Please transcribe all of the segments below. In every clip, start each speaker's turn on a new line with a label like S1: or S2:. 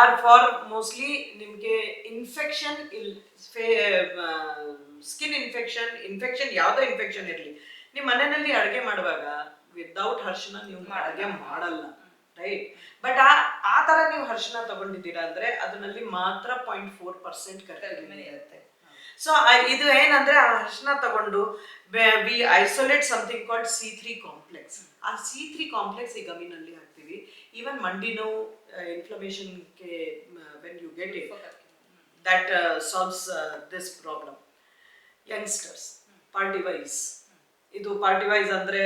S1: R for mostly ನಿಮಗೆ infection ಇಲ್ skin infection infection ಯಾವುದೋ ಇನ್ಫೆಕ್ಷನ್ ಇರಲಿ ನಿಮ್ಮ ಮನೆಯಲ್ಲಿ ಅಡುಗೆ ಮಾಡುವಾಗ ವಿದೌಟ್ ಹರ್ಷಣ ನೀವು ಅಡುಗೆ ಮಾಡಲ್ಲ ರೈಟ್ ಬಟ್ ಆ ಆ ಥರ ನೀವು ಹರ್ಷಣ ತಗೊಂಡಿದ್ದೀರಾ ಅಂದರೆ ಅದರಲ್ಲಿ ಮಾತ್ರ ಪಾಯಿಂಟ್ ಫೋರ್ ಪರ್ಸೆಂಟ್ ಕರ್ಕುಮಿನ್ ಇರುತ್ತೆ. ಸೊ ಇದು ಏನಂದ್ರೆ ಆ ಹರ್ಷಣ ತಗೊಂಡು we isolate something called C three complex ಆ ಸಿ ತ್ರೀ ಕಾಂಪ್ಲೆಕ್ಸ್ ಈ ಗಮಿನಲ್ಲಿ ಹಾಕ್ತೀವಿ. ಈವನ್ ಮಂಡಿ ನೋವು ಇನ್ಫ್ಲಮೇಷನ್ಗೆ when you get it that solves this problem youngsters party wise ಇದು ಪಾರ್ಟಿ ವೈಸ್ ಅಂದ್ರೆ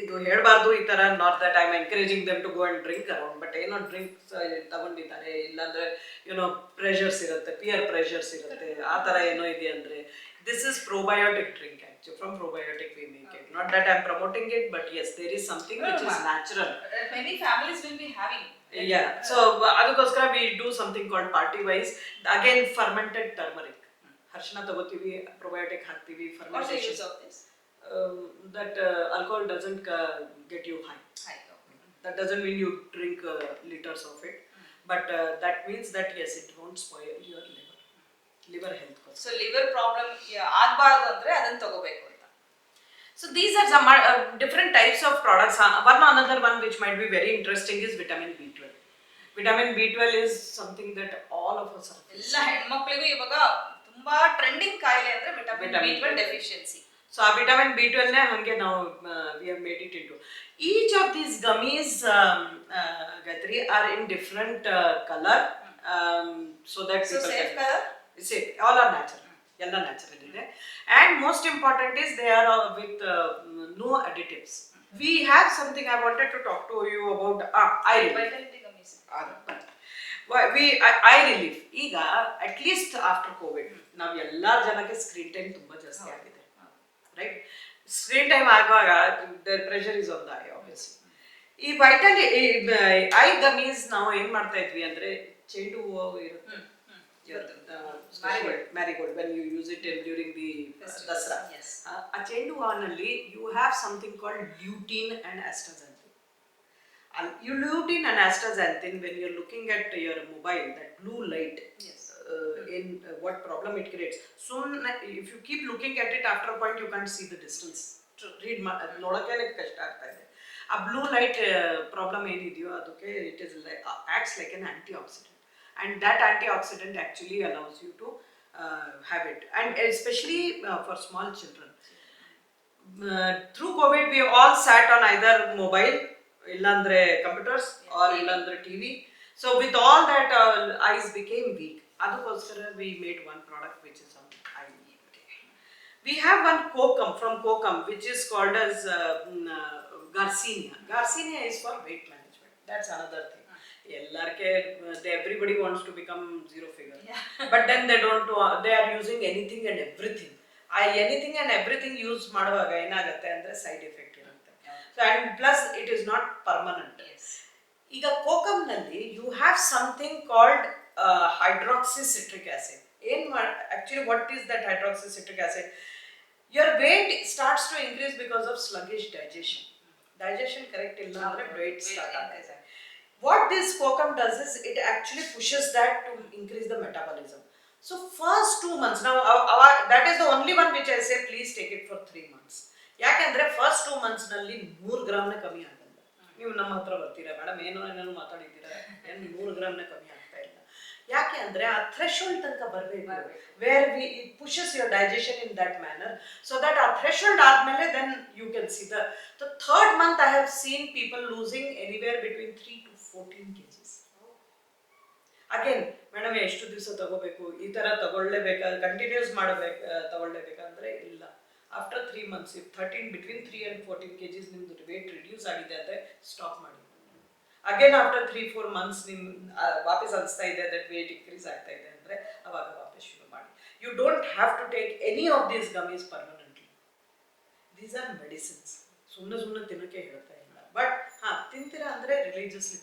S1: ಇದು ಹೇಳ್ಬಾರ್ದು ಈ ತರ. Not that I am encouraging them to go and drink around but ಏನೋ ಡ್ರಿಂಕ್ಸ್ ತಗೊಂಡಿದ್ದಾರೆ. ಇಲ್ಲಾಂದ್ರೆ ಏನೋ ಪ್ರೆಷರ್ಸ್ ಇರುತ್ತೆ ಪಿಯರ್ ಪ್ರೆಷರ್ಸ್ ಇರುತ್ತೆ. ಆ ತರ ಏನೋ ಇದೆ ಅಂದ್ರೆ This is probiotic drink actually from probiotic we make it not that I am promoting it but as there is something which is natural
S2: Many families will be having.
S1: Yeah so ಅದಕ್ಕೋಸ್ಕರ we do something called party wise again fermented turmeric ಹರ್ಷಣ ತಗೋತೀವಿ probiotic ಹಾಕ್ತೀವಿ
S2: What's the
S1: fermentation
S2: use of this?
S1: That alcohol doesn't get you high
S2: Hi, okay.
S1: that doesn't mean you drink uh, liters of it but uh, that means that yes it Won't spoil your liver liver health cost.
S2: So liver problem ಆಗ್ಬಾರ್ದು ಅಂದ್ರೆ ಅದನ್ನ ತಗೋಬೇಕು ಅಂತ
S1: so these are some uh, different types of products Uh, one another one which might be very interesting is vitamin b12 vitamin b12 is something that all of us are
S2: ಎಲ್ಲ
S1: facing.
S2: ಹೆಣ್ಮಕ್ಳಿಗೂ ಇವಾಗ ತುಂಬಾ trending ಕಾಯಿಲೆ ಅಂದ್ರೆ vitamin
S1: Vitamin
S2: B twelve
S1: B12.
S2: Deficiency
S1: so ಆ vitamin B ಟ್ವೆಲ್ನೇ ಹಾಗೆ ನಾವು we have made it into each of these gummies Gayatri are in different colour so that
S2: so safe colour
S1: safe all are natural ಎಲ್ಲ natural ಇದೆ and most important is they are with no additives we have something I wanted to talk to you
S2: about I
S1: we I relief ಈಗ at least after Covid ನಾವು ಎಲ್ಲ ಜನಕ್ಕೆ screen time ತುಂಬ ಜಾಸ್ತಿ ಆಗಿದೆ. Right screen time ಆಗುವಾಗ pressure is on the eye obviously ಈ vital eye gummies ನಾವು ಏನ್ ಮಾಡ್ತಾ ಇದ್ವಿ ಅಂದ್ರೆ ಚೆಂಡು ಹೂವು ಇರುತ್ತೆ. Marigold when you use it during the Dasara
S2: Yes.
S1: ಆ ಚೆಂಡು ಹೂವಿನಲ್ಲಿ you have something called lutein and astaxanthin you lutein and astaxanthin when you're looking at your mobile that blue light
S2: Yes.
S1: uh, in uh, what problem it creates soon if you keep looking at it after a point you can't see the distance to read ನೋಡೋಕೆ ಕಷ್ಟ ಆಗ್ತಾ ಇದೆ ಆ blue light problem ಏನಿದೆಯೋ ಅದಕ್ಕೆ it is acts like an antioxidant and that antioxidant actually allows you to have it and especially for small children through covid we all sat on either mobile ಇಲ್ಲಾಂದ್ರೆ computers are ಇಲ್ಲಾಂದ್ರೆ TV so with all that eyes became weak ಅದಕ್ಕೋಸ್ಕರ we made one product which is on eye we have one kokum from kokum which is called as uh, mm, uh, garcinia garcinia is for weight management ಎಲ್ಲರಿಗೆ they everybody wants to become zero figure but then they don't they are using anything and everything ಆ anything and everything use ಮಾಡುವಾಗ ಏನಾಗುತ್ತೆ ಅಂದರೆ side effect ಇರುತ್ತೆ. So and plus it is not permanent ಈಗ ಕೋಕಮ್ನಲ್ಲಿ you have something called hydroxy citric acid ಏನ್ ಮಾಡ್ actually what is that hydroxy citric acid your weight starts to increase because of sluggish digestion digestion correct ಇಲ್ಲ ಅಂದ್ರೆ weight start ಆಗ್ತದೆ What this kokum does is it actually pushes that to increase the metabolism. So first two months, now ಅವ- ಅವ- that is the only one which I say please take it for three months. ಯಾಕೆಂದ್ರೆ first two ಮಂತ್ಸ್ನಲ್ಲಿ ಮೂರು ಗ್ರಾಮ್ನ ಕಮ್ಮಿ ಆಗಲ್ಲ ನೀವು ನಮ್ಮ ಹತ್ರ ಬರ್ತೀರಾ ಮೇಡಮ್ ಏನೋ ಏನೇನೋ ಮಾತಾಡಿದ್ದೀರಾ ಏನು ಮೂರು ಗ್ರಾಮ್ನ ಕಮ್ಮಿ ಆಗ್ತಾ ಇಲ್ಲ ಯಾಕೆ ಅಂದ್ರೆ ಆ ಥ್ರೆಶೋಲ್ಡ್ ತನಕ ಬರಬೇಕು where we it pushes your digestion in that manner so that ಆ ಥ್ರೆಶೋಲ್ಡ್ ಆದ್ಮೇಲೆ then you can see the third month I have seen people losing anywhere between three to fourteen K Gs again madam ಎಷ್ಟು ದಿವಸ ತಗೋಬೇಕು? ಈ ಥರ ತಗೊಳ್ಳೇಬೇಕಾ continuous ಮಾಡಬೇಕು ತಗೊಳ್ಳೇಬೇಕಂದ್ರೆ ಇಲ್ಲ. After three months if thirteen between three and fourteen K Gs ನಿಮ್ದು weight reduce ಆಗಿದೆ ಅಂದರೆ ಸ್ಟಾಪ್ ಮಾಡಿ. Again after three four months ನಿಮ್ ಆ, ವಾಪಸ್ ಅನಿಸ್ತಾ ಇದೆ ದಟ್ ವೇಟ್ ಇನ್ಕ್ರೀಸ್ ಆಗ್ತಾ ಇದೆ ಅಂದರೆ ಅವಾಗ ವಾಪಸ್ ಶುರು ಮಾಡಿ. You don't have to take any of these gummies permanently these are medicines ಸುಮ್ಮನೆ ಸುಮ್ಮನೆ ತಿನ್ನೋಕೆ ಹೇಳ್ತಾ ಇಲ್ಲ. ಬಟ್ ಹಾ ತಿಂತೀರಾ ಅಂದ್ರೆ ರಿಲೀಜಿಯಸ್ಲಿ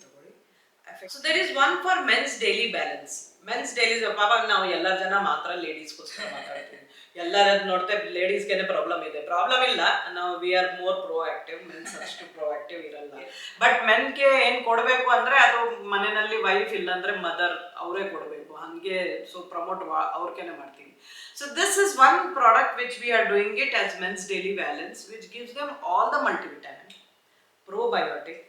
S1: ತಗೊಳ್ಳಿ so there is one for men's daily balance men's daily ಪಾಪ ನಾವು ಎಲ್ಲ ಜನ ಮಾತ್ರ ಲೇಡೀಸ್ಗೋಸ್ಕರ ಮಾತಾಡ್ತೀವಿ. ಎಲ್ಲರದ್ದು ನೋಡ್ತಾ ಲೇಡೀಸ್ಗೆ ಪ್ರಾಬ್ಲಮ್ ಇದೆ. ಪ್ರಾಬ್ಲಮ್ ಇಲ್ಲ. ನಾವು we are more proactive men's ಅಷ್ಟು ಪ್ರೋ ಆಕ್ಟಿವ್ ಇರಲ್ಲ. ಬಟ್ ಮೆನ್ಗೆ ಏನ್ ಕೊಡಬೇಕು ಅಂದ್ರೆ ಅದು ಮನೆಯಲ್ಲಿ ವೈಫ್ ಇಲ್ಲಾಂದ್ರೆ ಮದರ್ ಅವರೇ ಕೊಡಬೇಕು. ಹಂಗೆ ಸೊ ಪ್ರಮೋಟ್ ಅವ್ರಿಗೇನೆ ಮಾಡ್ತೀವಿ. So this is one product which we are doing it as men's daily balance which gives them all the multivitamin probiotic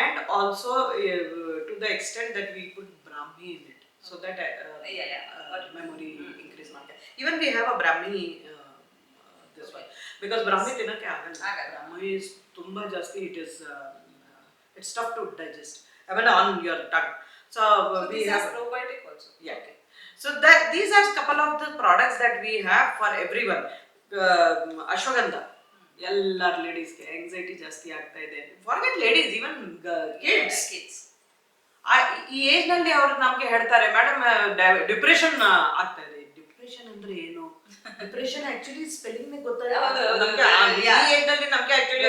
S1: and also uh, to the extent that we put brahmi in it so that uh,
S2: Yeah, yeah,
S1: uh,
S2: got it.
S1: memory increase market even we have a brahmi uh, uh, this one because brahmi ತಿನ್ನಕ್ಕೆ ಆಗಲ್ಲ
S2: ಆಗಲ್ಲ.
S1: brahmi is ತುಂಬಾ ಜಾಸ್ತಿ it is uh, it's tough to digest I mean on your tongue so, uh, we have
S2: probiotic also
S1: yeah. So that these are couple of the products that we have for everyone. Um, ashwagandha. ಎಲ್ಲರ ಲೇಡೀಸ್ಗೆ anxiety ಜಾಸ್ತಿ ಆಗ್ತಾ ಇದೆ. Forget ladies even kids
S2: kids
S1: ಈ ಏಜ್ನಲ್ಲಿ ಅವ್ರು ನಮಗೆ ಹೇಳ್ತಾರೆ madam depression ಆಗ್ತಾ ಇದೆ. ಡಿಪ್ರೆಷನ್ ಅಂದ್ರೆ ಏನು? ಡಿಪ್ರೆಷನ್ ಆಕ್ಚುಲಿ ಸ್ಪೆಲ್ಲಿಂಗ್ ನಮ್ಗೆ ನಲ್ಲಿ ನಮ್ಗೆ actually.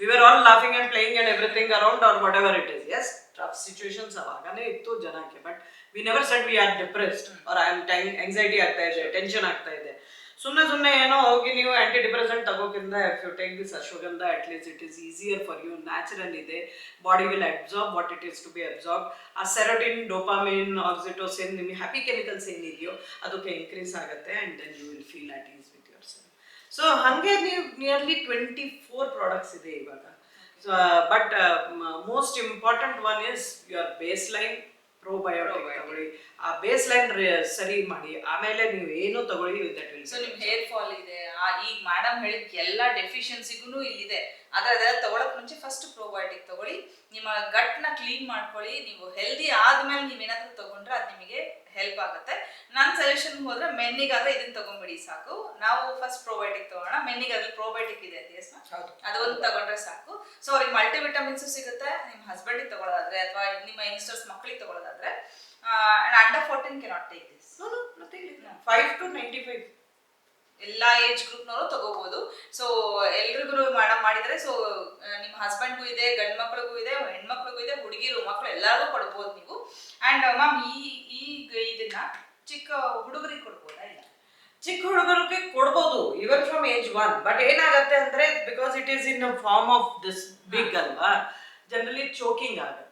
S1: We were all laughing and playing and everything around or whatever it is as tough situations ಅವಾಗನೇ ಇತ್ತು ಜನಕ್ಕೆ but we never said we are depressed or I am time anxiety ಆಗ್ತಾ ಇದೆ tension ಆಗ್ತಾ ಇದೆ. ಸುಮ್ಮನೆ ಸುಮ್ಮನೆ ಏನೋ ಹೋಗಿ ನೀವು antidepressant ತಗೋಕ್ಕಿಂತ if you take this ashwagandha at least it is easier for you natural ಇದೆ. Body will absorb what it is to be absorb ಆ ಸೆರೋಟಿನ್ ಡೋಪಾಮಿನ್ ಆಕ್ಸಿಟೋಸಿನ್ ನಿಮಗೆ ಹ್ಯಾಪಿ ಕೆಮಿಕಲ್ಸ್ ಏನಿದೆಯೋ ಅದಕ್ಕೆ ಇನ್ಕ್ರೀಸ್ ಆಗುತ್ತೆ and then you will feel at ease with yourself so ಹಾಗೆ ನೀವು nearly twenty four products ಇದೆ ಇವಾಗ. So but most important one is your baseline probiotic ತಗೊಳ್ಳಿ. ಆ ಬೇಸ್ ಲೈನ್ ಸರಿ ಮಾಡಿ ಆಮೇಲೆ ನೀವು ಏನು ತಗೊಳ್ಳಿ ದಟ್ ವಿಲ್
S2: ಸೊ ನಿಮ್ಮ ಹೇರ್ ಫಾಲ್ ಇದೆ ಈಗ ಮೇಡಮ್ ಹೇಳಿದ ಎಲ್ಲ ಡೆಫಿಷಿಯನ್ಸಿಗೂ ಇಲ್ಲಿದೆ. ಆದರೆ ಅದೆಲ್ಲ ತಗೊಳಕ್ ಮುಂಚೆ ಫಸ್ಟ್ ಪ್ರೋಬಯೋಟಿಕ್ ತಗೊಳ್ಳಿ. ನಿಮ್ಮ ಗಟ್ನ ಕ್ಲೀನ್ ಮಾಡ್ಕೊಳ್ಳಿ. ನೀವು ಹೆಲ್ದಿ ಆದ್ಮೇಲೆ ನೀವು ಏನಾದರೂ ತಗೊಂಡ್ರೆ ಅದು ನಿಮಗೆ ಹೆಲ್ಪ್ ಆಗುತ್ತೆ. ನನ್ನ ಸಜೆಷನ್ ಹೋದ್ರೆ ಮೆನ್ನಿಗಾದ್ರೆ ಇದನ್ನ ತಗೊಂಡ್ಬಿಡಿ ಸಾಕು. ನಾವು ಫಸ್ಟ್ ಪ್ರೊಬಯೋಟಿಕ್ ತಗೋಣ ಮೆನ್ನಿಗಾದ್ರೆ ಪ್ರೊಬಯೋಟಿಕ್ ಇದೆ ಅಂತ ಅದೊಂದು ಒಂದು ತಗೊಂಡ್ರೆ ಸಾಕು. ಸೊ ಅವ್ರಿಗೆ ಮಲ್ಟಿವಿಟಮಿನ್ಸ್ ಸಿಗುತ್ತೆ. ನಿಮ್ಮ ಹಸ್ಬೆಂಡಿಗೆ ತಗೊಳ್ಳೋದಾದ್ರೆ ಅಥವಾ ನಿಮ್ಮ ಯಂಗ್ಸ್ಟರ್ಸ್ ಮಕ್ಕಳಿಗೆ ತಗೊಳ್ಳೋದಾದ್ರೆ under fourteen K not take this
S1: five to ninety five
S2: ಎಲ್ಲಾ ಏಜ್ ಗ್ರೂಪ್ನವರು ತಗೋಬಹುದು ಸೊ ಎಲ್ರಿಗೂ ಮೇಡಮ್ ಮಾಡಿದ್ರೆ ಸೊ ನಿಮ್ಮ ಹಸ್ಬೆಂಡ್ಗೂ ಇದೆ ಗಂಡ್ ಮಕ್ಳಿಗೂ ಇದೆ ಹೆಣ್ಮಕ್ಳಿಗೂ ಇದೆ ಹುಡುಗಿರು ಮಕ್ಕಳು ಎಲ್ಲರಿಗೂ ಕೊಡ್ಬೋದು ನೀವು ಅಂಡ್ ಮ್ಯಾಮ್ ಈ ಈ ಇದನ್ನ ಚಿಕ್ಕ ಹುಡುಗರಿಗೆ ಕೊಡ್ಬೋದಾ ಇಲ್ಲ
S1: ಚಿಕ್ಕ ಹುಡುಗರಿಗೆ ಕೊಡ್ಬೋದು even from age one but ಏನಾಗುತ್ತೆ ಅಂದ್ರೆ because it is in form of this big ಅಲ್ವಾ ಜನರಲಿ ಚೋಕಿಂಗ್ ಆಗುತ್ತೆ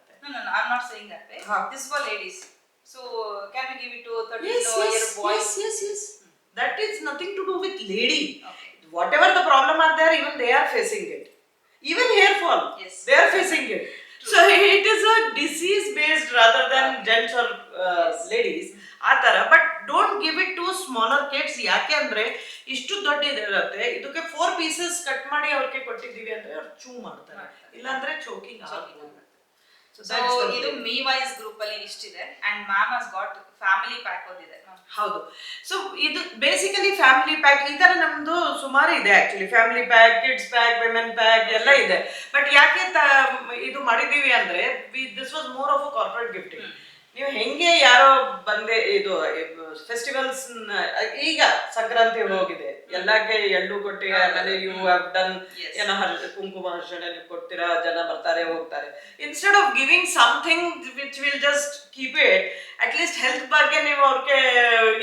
S2: that way.
S1: Huh.
S2: This is for ladies. So, can we give it to 13
S1: yes,
S2: year
S1: yes,
S2: boys?
S1: yes, yes, yes. That is nothing to do with lady.
S2: Okay.
S1: Whatever the problem are there, even they are facing it. Even hair fall,
S2: Yes.
S1: they are facing it. So it is a disease based rather than gents or uh, ladies. ಆ ಥರ but don't give it to smaller kids ಯಾಕೆ ಅಂದ್ರೆ ಇಷ್ಟು ದೊಡ್ಡ ಇದಿರುತ್ತೆ ಇದಕ್ಕೆ four pieces cut ಮಾಡಿ ಅವ್ರಿಗೆ ಕೊಟ್ಟಿದ್ದೀವಿ ಅಂದ್ರೆ ಅವ್ರು ಚೂ ಮಾಡ್ತಾರೆ
S2: ಮಾಡ್ತಾರೆ.
S1: ಇಲ್ಲಾಂದ್ರೆ ಚೋಕಿಂಗ್ ಆಗ್ಬೋದು So
S2: ಸೊ ಇದು. ಮೀ ವೈಸ್ ಗ್ರೂಪ್ ಅಲ್ಲಿ ಇಷ್ಟಿದೆ. And ma'am has got family pack ಒಂದಿದೆ.
S1: ಹೌದು. ಸೊ ಇದು ಬೇಸಿಕಲಿ ಫ್ಯಾಮಿಲಿ ಪ್ಯಾಕ್ ಈ ತರ ನಮ್ದು ಸುಮಾರು ಇದೆ actually family pack kids pack women pack ಎಲ್ಲ ಇದೆ. ಬಟ್ ಯಾಕೆ ಇದು ಮಾಡಿದೀವಿ ಅಂದ್ರೆ this was more of a corporate gifting ನೀವು ಹೆಂಗೆ ಯಾರೋ ಬಂದೆ ಇದು ಫೆಸ್ಟಿವಲ್ಸ್ ಈಗ ಸಂಕ್ರಾಂತಿ ಹೋಗಿದೆ. ಎಲ್ಲಕ್ಕೆ ಎಳ್ಳು ಕೊಟ್ಟಿ ಆಮೇಲೆ ಯು ಹ್ಯಾವ್ ಡನ್. ಏನೋ ಕುಂಕುಮ ಹರ್ಷಣೆ ನೀವು ಕೊಡ್ತೀರಾ ಜನ ಬರ್ತಾರೆ ಹೋಗ್ತಾರೆ. Instead of giving something which will just keep it at least health ಬಗ್ಗೆ ನೀವು ಅವ್ರಿಗೆ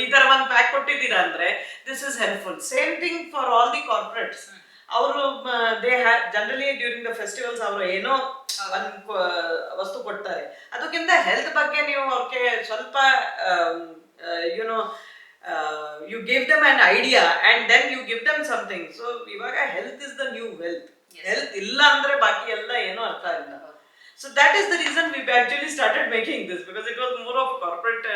S1: ಈ ತರ ಒಂದು ಪ್ಯಾಕ್ ಕೊಟ್ಟಿದ್ದೀರಾ ಅಂದ್ರೆ this is helpful same thing for all the corporates ಅವರು they have generally during the festivals ಅವರು ಏನೋ ವಸ್ತು ಕೊಡ್ತಾರೆ. ಅದಕ್ಕಿಂತ ಹೆಲ್ತ್ ಬಗ್ಗೆ ನೀವು ಅವ್ರಿಗೆ ಸ್ವಲ್ಪ you know you give them an idea and then you give them something so ಇವಾಗ health is the new
S2: wealth
S1: health ಇಲ್ಲ ಅಂದ್ರೆ ಬಾಕಿ ಎಲ್ಲ ಏನೂ ಅರ್ಥ ಇಲ್ಲ. So that is the reason we actually started making this because it was more of corporate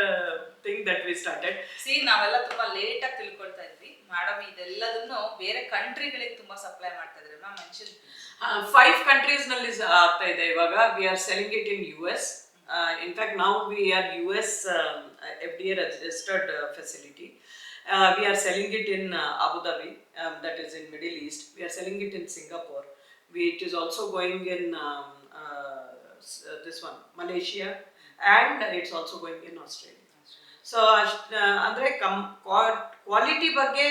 S1: thing that we started
S2: see ನಾವೆಲ್ಲ ತುಂಬಾ ಲೇಟ್ ಆಗಿ ತಿಳ್ಕೊಳ್ತಾ ಇದ್ವಿ. ಮೇಡಮ್ ಇದೆಲ್ಲದನ್ನು ಬೇರೆ ಕಂಟ್ರಿಗಳಿಗೆ ತುಂಬಾ ಸಪ್ಲೈ ಮಾಡ್ತಾ ಇದ್ರೆ ಮ್ಯಾಮ್ ಮೆನ್ಷನ್
S1: ಫೈವ್ ಕಂಟ್ರೀಸ್ನಲ್ಲಿ ಸ- ಆಗ್ತಾ ಇದೆ ಇವಾಗ. We are selling it in U S in fact ನಾವು we are U S F D A registered facility we are selling it in Abu Dhabi that is in Middle East we are selling it in Singapore we it is also going in this one Malaysia and it's also going in Australia so ಅಷ್ಟು ಅಂದರೆ ಕಮ್ quality ಬಗ್ಗೆ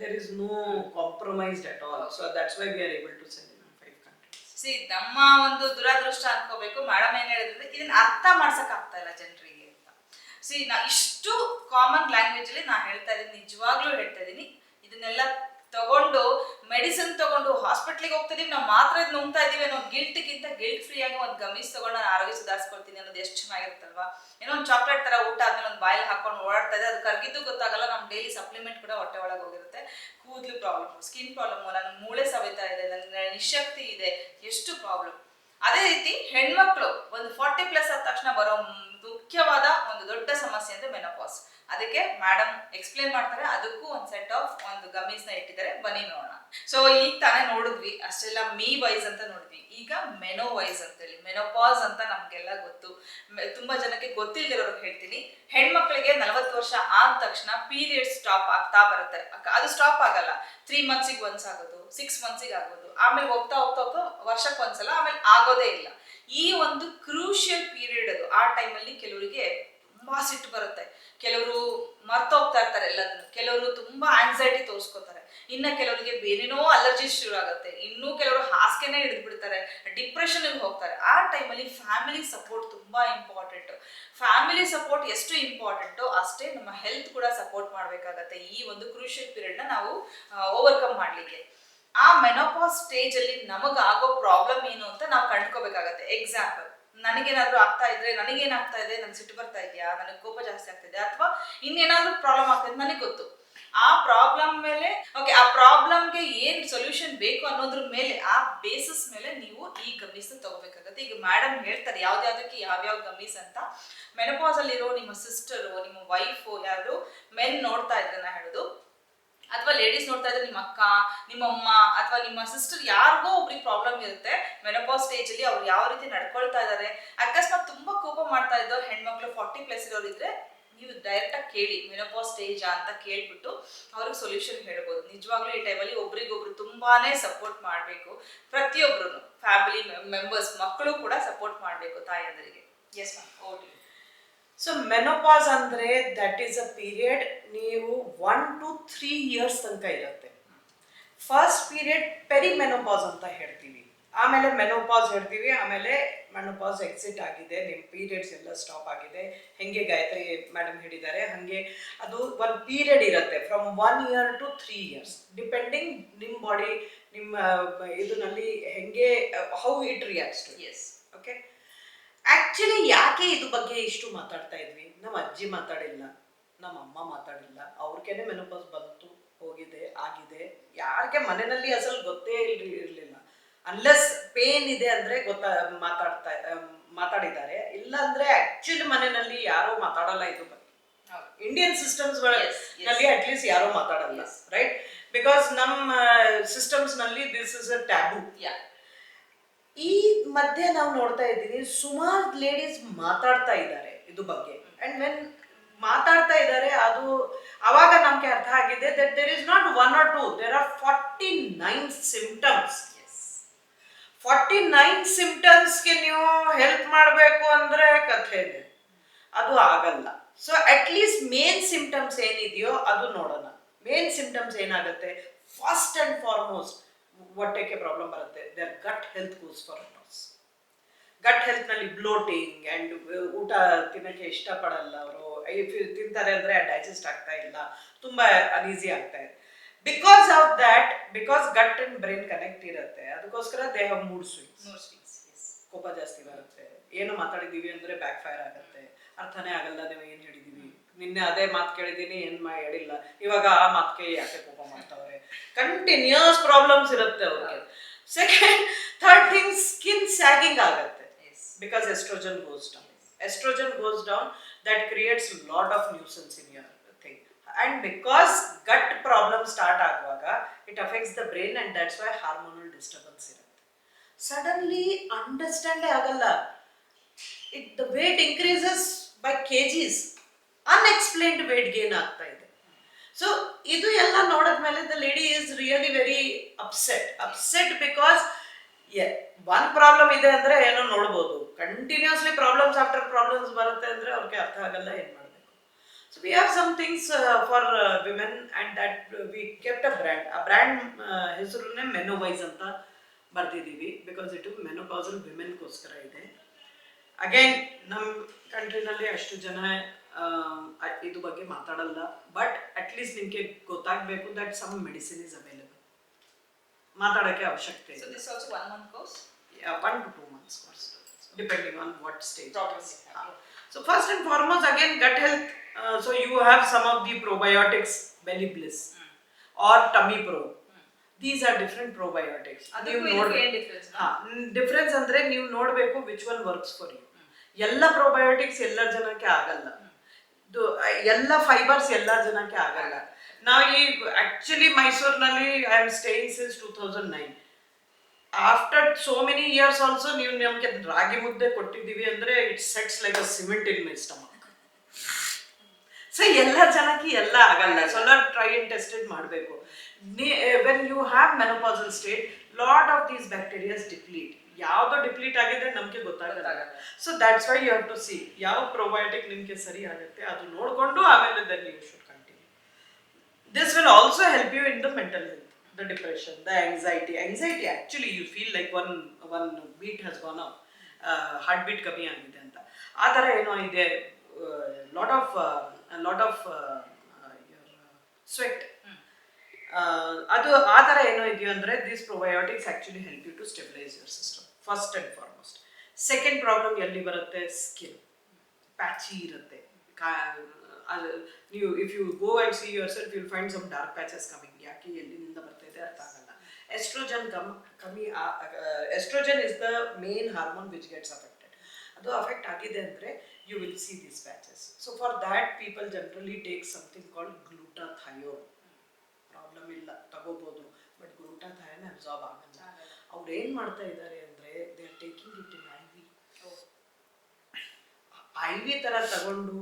S1: there is no compromised at all so that's why we are able to sell in five countries
S2: see ನಮ್ಮ ಒಂದು ದುರಾದೃಷ್ಟ ಅನ್ಕೋಬೇಕು. Madam ಏನ್ ಹೇಳಿದ್ರೆ, ಇದನ್ನ ಅರ್ಥ ಮಾಡ್ಸಕ್ ಆಗ್ತಾ ಇಲ್ಲ ಜನರಿಗೆ ಅಂತ. ಸಿ ನಾ ಇಷ್ಟು ಕಾಮನ್ ಲ್ಯಾಂಗ್ವೇಜ್ ಅಲ್ಲಿ ನಾ ಹೇಳ್ತಾ ಇದ್ದೀನಿ ನಿಜವಾಗ್ಲೂ ಹೇಳ್ತಾ ಇದ್ದೀನಿ ಇದನ್ನೆಲ್ಲ ತಗೊಂಡು ಮೆಡಿಸಿನ್ ತಗೊಂಡು ಹಾಸ್ಪಿಟ್ಲಿಗೆ ಹೋಗ್ತಿದೀವಿ, ನಾವು ಮಾತ್ರ ಇದ್ ನುಂಗ್ತಾ ಇದೀವಿ ಅನ್ನೋ ಗಿಲ್ಟ್ಗಿಂತ ಗಿಲ್ಟ್ ಫ್ರೀ ಆಗಿ ಒಂದು ಗಮೀಸ್ ತಗೊಂಡು ನಾನು ಆರೋಗ್ಯ ಸುಧಾರಿಸ್ಕೊಳ್ತೀನಿ ಅನ್ನೋದು ಎಷ್ಟು ಚೆನ್ನಾಗಿರುತ್ತಲ್ವಾ? ಏನೋ ಒಂದು ಚಾಕ್ಲೇಟ್ ತರ ಊಟ ಆದ್ಮೇಲೆ ಒಂದು ಬಾಯಲ್ ಹಾಕೊಂಡು ಓಡಾಡ್ತಾ ಇದೆ, ಅದು ಕರ್ಗಿದ್ದು ಗೊತ್ತಾಗಲ್ಲ ನಮ್ಮ ಡೈಲಿ ಸಪ್ಲಿಮೆಂಟ್ ಕೂಡ ಹೊಟ್ಟೆ ಒಳಗೆ ಹೋಗಿರುತ್ತೆ. ಕೂದಲು ಪ್ರಾಬ್ಲಮ್ ಸ್ಕಿನ್ ಪ್ರಾಬ್ಲಮ್ ನನ್ನ ಮೂಳೆ ಸವಿತಾ ಇದೆ ನನ್ನ ನಿಶಕ್ತಿ ಇದೆ, ಎಷ್ಟು ಪ್ರಾಬ್ಲಮ್ ಅದೇ ರೀತಿ ಹೆಣ್ಮಕ್ಳು ಒಂದು ಫಾರ್ಟಿ ಪ್ಲಸ್ ಆದ ತಕ್ಷಣ ಬರೋ ಮುಖ್ಯವಾದ ಒಂದು ದೊಡ್ಡ ಸಮಸ್ಯೆ ಅಂದ್ರೆ ಮೆನೋಪಾಸ್ ಅದಕ್ಕೆ ಮೇಡಮ್ ಎಕ್ಸ್ಪ್ಲೇನ್ ಮಾಡ್ತಾರೆ, ಅದಕ್ಕೂ ಒಂದು ಸೆಟ್ ಆಫ್ ಒಂದು ಗಮೀಸ್ನ ಇಟ್ಟಿದ್ದಾರೆ, ಬನ್ನಿ ನೋಡೋಣ. ಸೊ ಈಗ ತಾನೇ ನೋಡಿದ್ವಿ, ಅಷ್ಟೆಲ್ಲ ಮೀ ವೈಸ್ ಅಂತ ನೋಡಿದ್ವಿ. ಈಗ ಮೆನೋ ವೈಸ್ ಅಂತೇಳಿ ಮೆನೋಪಾಸ್ ಅಂತ ನಮ್ಗೆಲ್ಲ ಗೊತ್ತು. ತುಂಬಾ ಜನಕ್ಕೆ ಗೊತ್ತಿಲ್ಲದಿರೋರು ಹೇಳ್ತೀನಿ. ಹೆಣ್ಮಕ್ಳಿಗೆ ನಲವತ್ತು ವರ್ಷ ಆದ ತಕ್ಷಣ ಪೀರಿಯಡ್ ಸ್ಟಾಪ್ ಆಗ್ತಾ ಬರುತ್ತೆ. ಅದು ಸ್ಟಾಪ್ ಆಗಲ್ಲ. ತ್ರೀ ಮಂತ್ಸಿಗೆ ಒನ್ಸ್ ಆಗೋದು ಸಿಕ್ಸ್ ಮಂತ್ಸಿಗೆ ಆಗೋದು. ಆಮೇಲೆ ಹೋಗ್ತಾ ಹೋಗ್ತಾ ಹೋಗ್ತಾ ವರ್ಷಕ್ಕೆ ಒಂದ್ಸಲ, ಆಮೇಲೆ ಆಗೋದೇ ಇಲ್ಲ. ಈ ಒಂದು ಕ್ರೂಷಿಯಲ್ ಪೀರಿಯಡ್ ಅದು, ಆ ಟೈಮಲ್ಲಿ ಕೆಲವರಿಗೆ ತುಂಬಾ ಸಿಟ್ಟು ಬರುತ್ತೆ. ಕೆಲವರು ಮರ್ತೋಗ್ತಾ ಇರ್ತಾರೆ ಎಲ್ಲದನ್ನು. ಕೆಲವರು ತುಂಬಾ ಆಂಗ್ಸೈಟಿ ತೋರಿಸ್ಕೋತಾರೆ. ಇನ್ನ ಕೆಲವರಿಗೆ ಬೇರೆನೋ ಅಲರ್ಜಿ ಶುರು ಆಗುತ್ತೆ ಇನ್ನೂ ಕೆಲವರು ಹಾಸಿಗೆನೇ ಹಿಡಿದು ಬಿಡ್ತಾರೆ ಡಿಪ್ರೆಷನ್ ಹೋಗ್ತಾರೆ. ಆ ಟೈಮಲ್ಲಿ ಫ್ಯಾಮಿಲಿ ಸಪೋರ್ಟ್ ತುಂಬಾ ಇಂಪಾರ್ಟೆಂಟ್ ಫ್ಯಾಮಿಲಿ ಸಪೋರ್ಟ್ ಎಷ್ಟು ಇಂಪಾರ್ಟೆಂಟು ಅಷ್ಟೇ ನಮ್ಮ ಹೆಲ್ತ್ ಕೂಡ ಸಪೋರ್ಟ್ ಮಾಡಬೇಕಾಗತ್ತೆ ಈ ಒಂದು ಕ್ರೂಷಿಯಲ್ ಪೀರಿಯಡ್ನ ನಾವು ಓವರ್ಕಮ್ ಮಾಡಲಿಕ್ಕೆ. ಆ ಮೆನೋಪಾಸ್ ಸ್ಟೇಜ್ ಅಲ್ಲಿ ನಮಗ ಆಗೋ ಪ್ರಾಬ್ಲಮ್ ಏನು ಅಂತ ನಾವು ಕಂಡ್ಕೋಬೇಕಾಗತ್ತೆ. ಎಕ್ಸಾಂಪಲ್ ನನಗೇನಾದ್ರೂ ಆಗ್ತಾ ಇದ್ರೆ, ನನಗೇನಾಗ್ತಾ ಇದೆ ನನ್ಗೆ ಸಿಟ್ಟು ಬರ್ತಾ ಇದೆಯಾ, ನನಗೆ ಕೋಪ ಜಾಸ್ತಿ ಆಗ್ತಿದೆ ಅಥವಾ ಇನ್ನೇನಾದ್ರೂ ಪ್ರಾಬ್ಲಮ್ ಆಗ್ತಿದೆ ನನಗೆ ಗೊತ್ತು. ಆ ಪ್ರಾಬ್ಲಮ್ ಮೇಲೆ ಓಕೆ ಆ ಪ್ರಾಬ್ಲಮ್ಗೆ ಏನ್ ಸೊಲ್ಯೂಷನ್ ಬೇಕು ಅನ್ನೋದ್ರ ಮೇಲೆ, ಆ ಬೇಸಿಸ್ ಮೇಲೆ ನೀವು ಈ ಗಮೀಸ್ ತಗೋಬೇಕಾಗತ್ತೆ. ಈಗ ಮೇಡಮ್ ಹೇಳ್ತಾರೆ ಯಾವ್ದಾವ್ದಕ್ಕೆ ಯಾವ್ಯಾವ ಗಮೀಸ್ ಅಂತ. ಮೆನಪಾಸ್ ಅಲ್ಲಿರೋ ನಿಮ್ಮ ಸಿಸ್ಟರು ನಿಮ್ಮ ವೈಫು ಯಾರು ಮೆನ್ ನೋಡ್ತಾ ಇದ್ರೆ ನಾ ಹೇಳೋದು. ಅಥವಾ ಲೇಡೀಸ್ ನೋಡ್ತಾ ಇದ್ರೆ ನಿಮ್ಮ ಅಕ್ಕ, ನಿಮ್ಮ ಅಮ್ಮ ಅಥವಾ ನಿಮ್ಮ ಸಿಸ್ಟರ್ ಯಾರಿಗೋ ಒಬ್ರಿಗೆ ಪ್ರಾಬ್ಲಮ್ ಇರುತ್ತೆ ಮೆನೋಪಾಸ್ ಸ್ಟೇಜ್ ಅಲ್ಲಿ ಅವ್ರು ಯಾವ ರೀತಿ ನಡ್ಕೊಳ್ತಾ ಇದ್ದಾರೆ ಅಕಸ್ಮಾತ್ ತುಂಬಾ ಕೋಪ ಮಾಡ್ತಾ ಇದ್ದೋ ಹೆಣ್ಮಕ್ಳು ಫಾರ್ಟಿ ಪ್ಲಸ್ ಇರೋರು ಇದ್ರೆ ನೀವು ಡೈರೆಕ್ಟ್ ಆಗಿ ಕೇಳಿ ಮೆನೋಪಾಸ್ ಸ್ಟೇಜ್ ಅಂತ ಕೇಳ್ಬಿಟ್ಟು ಅವ್ರಿಗೆ ಸೊಲ್ಯೂಷನ್ ಹೇಳ್ಬೋದು. ನಿಜವಾಗ್ಲೂ ಈ ಟೈಮಲ್ಲಿ ಒಬ್ರಿಗೊಬ್ರು ತುಂಬಾನೇ ಸಪೋರ್ಟ್ ಮಾಡಬೇಕು. ಪ್ರತಿಯೊಬ್ರು ಫ್ಯಾಮಿಲಿ ಮೆಂಬರ್ಸ್ ಮಕ್ಕಳು ಕೂಡ ಸಪೋರ್ಟ್ ಮಾಡಬೇಕು ತಾಯಂದರಿಗೆ yes ma'am okay
S1: so menopause ಅಂದ್ರೆ ದಟ್ ಈಸ್ ಅ ಪೀರಿಯಡ್ ನೀವು ಒನ್ ಟು ತ್ರೀ ಇಯರ್ಸ್ ತನಕ ಇರುತ್ತೆ. ಫಸ್ಟ್ ಪೀರಿಯಡ್ ಪೆರಿ ಮೆನೋಪಾಸ್ ಅಂತ ಹೇಳ್ತೀವಿ. ಆಮೇಲೆ ಮೆನೋಪಾಸ್ ಹೇಳ್ತೀವಿ, ಆಮೇಲೆ ಮೆನೋಪಾಸ್ ಎಕ್ಸಿಟ್ ಆಗಿದೆ, ನಿಮ್ಮ ಪೀರಿಯಡ್ಸ್ ಎಲ್ಲ ಸ್ಟಾಪ್ ಆಗಿದೆ. ಹೆಂಗೆ ಗಾಯತ್ರಿ ಮೇಡಮ್ ಹೇಳಿದ್ದಾರೆ, ಹಾಗೆ ಅದು ಒಂದು ಪೀರಿಯಡ್ ಇರುತ್ತೆ from one year to three years depending ನಿಮ್ಮ ಬಾಡಿ ನಿಮ್ಮ ಇದರಲ್ಲಿ ಹೆಂಗೆ how it reacts
S2: to
S1: yes actually ಯಾಕೆ ಇದು ಬಗ್ಗೆ ಇಷ್ಟು ಮಾತಾಡ್ತಾ ಇದ್ವಿ? ನಮ್ಮ ಅಜ್ಜಿ ಮಾತಾಡಿಲ್ಲ ನಮ್ಮ ಅಮ್ಮ ಮಾತಾಡಿಲ್ಲ. ಅವ್ರಿಗೇನೆ ಮೆನೋಪಾಸ್ ಬಂತು ಹೋಗಿದೆ ಆಗಿದೆ. ಯಾರಿಗೆ ಮನೆಯಲ್ಲಿ ಅಸಲು ಗೊತ್ತೇ ಇಲ್ಲ ಇರಲಿಲ್ಲ. ಅನ್ಲೆಸ್ ಪೇನ್ ಇದೆ ಅಂದ್ರೆ ಗೊತ್ತಾ ಮಾತಾಡ್ತಾ ಮಾತಾಡಿದ್ದಾರೆ. ಇಲ್ಲ ಅಂದ್ರೆ ಆಕ್ಚುಲಿ ಮನೆಯಲ್ಲಿ ಯಾರೋ ಮಾತಾಡಲ್ಲ ಇದು ಬಗ್ಗೆ. Indian systems. ನಲ್ಲಿ ಅಟ್ಲೀಸ್ಟ್ ಯಾರೋ ಮಾತಾಡಲ್ಲ ರೈಟ್ ಬಿಕಾಸ್ ನಮ್ಮ ಸಿಸ್ಟಮ್ಸ್ನಲ್ಲಿ this is a taboo
S2: yeah
S1: ಈ ಮಧ್ಯೆ ನಾವು ನೋಡ್ತಾ ಇದ್ದೀವಿ ಸುಮಾರು ಲೇಡೀಸ್ ಮಾತಾಡ್ತಾ ಇದ್ದಾರೆ ಇದು ಬಗ್ಗೆ. ಅಂಡ್ ವೆನ್ ಮಾತಾಡ್ತಾ ಇದ್ದಾರೆ ಅದು ಅವಾಗ ನಮ್ಗೆ ಅರ್ಥ ಆಗಿದೆ that there is not one or two there are forty nine
S2: symptoms
S1: forty nine ಸಿಂಪ್ಟಮ್ಸ್ಗೆ ನೀವು ಹೆಲ್ಪ್ ಮಾಡಬೇಕು ಅಂದ್ರೆ ಕಥೆ ಇದೆ. ಅದು ಆಗಲ್ಲ. ಸೊ ಅಟ್ಲೀಸ್ಟ್ ಮೇನ್ ಸಿಂಪ್ಟಮ್ಸ್ ಏನಿದೆಯೋ ಅದು ನೋಡೋಣ. ಮೇನ್ ಸಿಂಪ್ಟಮ್ಸ್ ಏನಾಗುತ್ತೆ? ಫಸ್ಟ್ ಅಂಡ್ ಫಾರ್ಮೋಸ್ಟ್ ಹೊಟ್ಟೆಗೆ ಪ್ರಾಬ್ಲಮ್ ಬರುತ್ತೆ. There gut health goes for loss gut ಹೆಲ್ತ್ನಲ್ಲಿ bloating and ಊಟ ತಿನ್ನೋಕ್ಕೆ ಇಷ್ಟಪಡಲ್ಲ ಅವರು. ತಿಂತಾರೆ ಅಂದರೆ ಡೈಜೆಸ್ಟ್ ಆಗ್ತಾ ಇಲ್ಲ. ತುಂಬ ಅನೀಸಿ ಆಗ್ತಾ ಇದೆ. Because of that because gut and brain connect ಇರುತ್ತೆ ಅದಕ್ಕೋಸ್ಕರ they have mood
S2: swings mood swings
S1: ಕೋಪ ಜಾಸ್ತಿ ಬರುತ್ತೆ. ಏನು ಮಾತಾಡಿದ್ದೀವಿ ಅಂದರೆ ಬ್ಯಾಕ್ ಫೈರ್ ಆಗುತ್ತೆ. ಅರ್ಥನೇ ಆಗಲ್ಲ ನೀವು ಏನು ಹೇಳಿದೀವಿ? ನಿನ್ನೆ ಅದೇ ಮಾತು ಕೇಳಿದ್ದೀನಿ ಮಾ ಹೇಳಿಲ್ಲ. ಇವಾಗ ಆ ಮಾತು ಕೇಳಿ ಯಾಕೆ ಕೋಪ ಮಾಡ್ತಾವ್ರೆ? ಕಂಟಿನ್ಯೂಸ್ ಪ್ರಾಬ್ಲಮ್ಸ್ ಇರುತ್ತೆ ಅವ್ರಿಗೆ. Second third thing skin sagging ಆಗುತ್ತೆ. Because estrogen goes down estrogen goes down that creates lot of nuisance in your thing and because gut problem start ಆಗುವಾಗ it affects the brain and that's why hormonal disturbance ಇರುತ್ತೆ. Suddenly ಅಂಡರ್ಸ್ಟ್ಯಾಂಡೇ ಆಗಲ್ಲ. It the weight increases by K Gs unexplained weight gain ಆಗ್ತಾ ಇದೆ. So ಇದು ಎಲ್ಲ ನೋಡಿದ್ಮೇಲೆ the lady is really very upset upset because one problem ಇದೆ ಅಂದ್ರೆ ಏನೋ ನೋಡ್ಬೋದು. ಕಂಟಿನ್ಯೂಸ್ಲಿ ಪ್ರಾಬ್ಲಮ್ಸ್ ಆಫ್ಟರ್ ಪ್ರಾಬ್ಲಮ್ಸ್ ಬರುತ್ತೆ ಅಂದ್ರೆ ಅವ್ರಿಗೆ ಅರ್ಥ ಆಗಲ್ಲ, ಏನ್ ಮಾಡಬೇಕು? So we have some things for women and that we kept a brand ಆ ಬ್ರ್ಯಾಂಡ್ ಹೆಸರುನೇ ಮೆನೋವೈಸ್ ಅಂತ ಬರ್ತಿದ್ದೀವಿ ಬಿಕಾಸ್ ಇಟ್ ಮೆನೋಪಾಸಲ್ ವಿಮೆನ್ಗೋಸ್ಕರ ಇದೆ. ಅಗೇನ್ ನಮ್ಮ ಕಂಟ್ರಿನಲ್ಲಿ ಅಷ್ಟು ಜನ ಇದು ಬಗ್ಗೆ ಮಾತಾಡಲ್ಲ. ಬಟ್ ಅಟ್ಲೀಸ್ಟ್ ನಿಮಗೆ ಗೊತ್ತಾಗಬೇಕು that some medicine is available ಮಾತಾಡೋಕ್ಕೆ ಅವಶ್ಯಕತೆ
S2: ಇದೆ this also one month course
S1: one to two months course depending on what stage
S2: so
S1: So first and foremost, again, gut health. You so you have some of the probiotics, Belly Bliss or Tummy Pro. These are different probiotics.
S2: ಅದಕ್ಕೂ
S1: ನೀವು ನೋಡ್ಬೇಕು. Difference ಅಂದ್ರೆ ನೀವು ನೋಡಬೇಕು which one works for you ಎಲ್ಲ probiotics ಎಲ್ಲ ಜನಕ್ಕೆ ಆಗಲ್ಲ. ಎಲ್ಲ ಫೈಬರ್ಸ್ ಎಲ್ಲ ಜನಕ್ಕೆ ಆಗಲ್ಲ. ನಾವು ಈ ಆಕ್ಚುಲಿ ಮೈಸೂರಿನಲ್ಲಿ I am staying since two thousand nine after so many years also ನೀವು ನಮಗೆ ರಾಗಿ ಮುದ್ದೆ ಕೊಟ್ಟಿದ್ದೀವಿ ಅಂದರೆ it sets like a cement in my stomach so ಎಲ್ಲ ಜನಕ್ಕೆ ಎಲ್ಲ ಆಗಲ್ಲ. ಸ್ವಲ್ಪ ಟ್ರೈ ಅಂಡ್ ಟೆಸ್ಟೆಡ್ ಮಾಡಬೇಕು. When you have menopausal state lot of these bacterias deplete ಯಾವ್ದು ಡಿಪ್ಲೀಟ್ ಆಗಿದೆ ನಮಗೆ ಗೊತ್ತಾಗಲ್ಲ. So that's why you have to see ಯಾವ ಪ್ರೊಬಯೋಟಿಕ್ ನಿಮಗೆ ಸರಿ ಆಗುತ್ತೆ ಅದು ನೋಡಿಕೊಂಡು ಆಮೇಲೆ then you should continue this will also help you in the mental health the depression the anxiety. Anxiety actually you feel like one one beat has gone up. Heart beat ಕಮ್ಮಿ ಆಗಿದೆ ಅಂತ. ಆ ಥರ ಏನೋ ಇದೆ lot of lot of sweat ಅದು ಆ ಥರ ಏನೋ ಇದೆಯೋ ಅಂದರೆ these probiotics actually help you to stabilise your system first and foremost second problem ಎಲ್ಲಿ ಬರುತ್ತೆ? ಸ್ಕಿನ್ ಪ್ಯಾಚಿ ಇರುತ್ತೆ. ನೀವು if you go and see yourself will find some dark patches coming ಯಾಕೆ ಎಲ್ಲಿಂದ ಬರ್ತಾ ಇದೆ ಅರ್ಥ ಆಗಲ್ಲ. ಎಸ್ಟ್ರೋಜನ್ ಕಮ್ ಕಮ್ಮಿ estrogen is the main hormone which gets affected ಅದು ಅಫೆಕ್ಟ್ ಆಗಿದೆ ಅಂದರೆ you will see this patches so for that people generally take something called glutathione problem ಇಲ್ಲ ತಗೋಬೋದು. ಬಟ್ ಗ್ಲೂಟಾಥಯೋನ್ ಅಬ್ಸಾರ್ಬ್ ಆಗಲ್ಲ. ಅವ್ರು ಏನು ಮಾಡ್ತಾ ಇದ್ದಾರೆ taking it in I V I V ಥರ ತಗೊಂಡು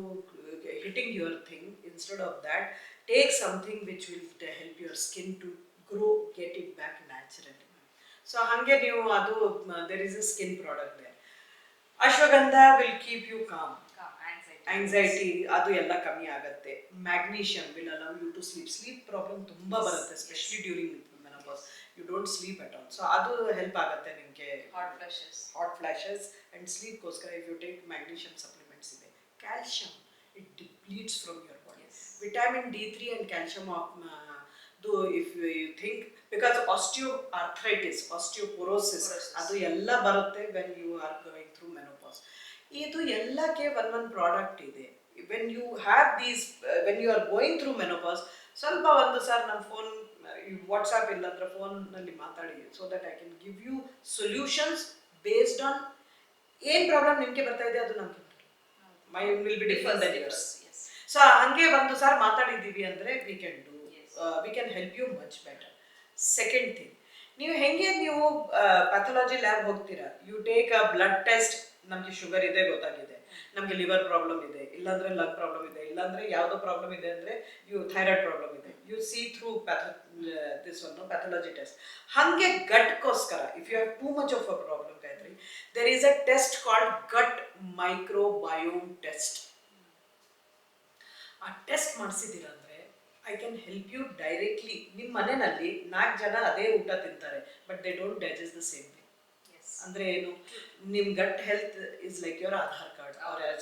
S1: hitting your thing instead of that take something which will help your skin to grow get it back naturally so ಹಾಗೆ ನೀವು ಅದು there is a skin product there ashwagandha will keep you calm anxiety ಅದು ಎಲ್ಲ ಕಮ್ಮಿ ಆಗುತ್ತೆ. Magnesium will allow you to sleep sleep problem ತುಂಬ ಬರುತ್ತೆ specially during menopause you don't sleep at all so ಅದು ಹೆಲ್ಪ್ ಆಗುತ್ತೆ ನಿಮಗೆ.
S2: Hot flashes
S1: hot flashes and ಸ್ಲೀಪ್ಗೋಸ್ಕರ if you take magnesium supplements ಇದೆ. Calcium it depletes from your body vitamin D three and calcium ದು if you you think because osteoarthritis osteoporosis
S2: porosis
S1: ಅದು ಎಲ್ಲ ಬರುತ್ತೆ when you are going through menopause ಇದು ಎಲ್ಲಕ್ಕೆ one one product ಇದೆ. When you have these when you are going through menopause ಸ್ವಲ್ಪ ಒಂದು sir ನಮ್ಮ ಫೋನ್ ವಾಟ್ಸಾಪ್ ಇಲ್ಲಾಂದ್ರೆ ಫೋನ್ನಲ್ಲಿ ಮಾತಾಡಿ so that I can give you solutions based on ಏನು ಪ್ರಾಬ್ಲಮ್ ನಿಮಗೆ ಬರ್ತಾ ಇದೆ ಅದು ನಮ್ಗೆ my will be different than yours so ಹಂಗೆ ಒಂದು ಸಾರ್ ಮಾತಾಡಿದ್ದೀವಿ ಅಂದರೆ we can
S2: do.
S1: We can help you much better second thing ನೀವು ಹೆಂಗೆ ನೀವು ಪ್ಯಾಥಾಲಜಿ ಲ್ಯಾಬ್ ಹೋಗ್ತೀರಾ? You take a blood test ನಮಗೆ ಶುಗರ್ ಇದೆ ಗೊತ್ತಾಗಿದೆ. ನಮಗೆ ಲಿವರ್ ಪ್ರಾಬ್ಲಮ್ ಇದೆ, ಇಲ್ಲಾಂದ್ರೆ ಲಂಗ್ ಪ್ರಾಬ್ಲಮ್ ಇದೆ, ಇಲ್ಲಾಂದ್ರೆ ಯಾವುದೋ ಪ್ರಾಬ್ಲಮ್ ಇದೆ ಅಂದರೆ ಯು ಥೈರಾಯ್ಡ್ ಪ್ರಾಬ್ಲಮ್ ಇದೆ. You see through patho this ಒಂದು ಪ್ಯಾಥಾಲಜಿ ಟೆಸ್ಟ್ ಹಾಗೆ ಗಟ್ಗೋಸ್ಕರ if you have too much of a problem Gayatri there is a test called gut microbiome test ಆ ಟೆಸ್ಟ್ ಮಾಡಿಸಿದ್ದೀರ ಅಂದರೆ I can help you directly ನಿಮ್ಮ ಮನೆಯಲ್ಲಿ ನಾಲ್ಕು ಜನ ಅದೇ ಊಟ ತಿಂತಾರೆ but they don't digest the same ಅಂದ್ರೆ ಏನು ನಿಮ್ gut health is like your Aadhaar card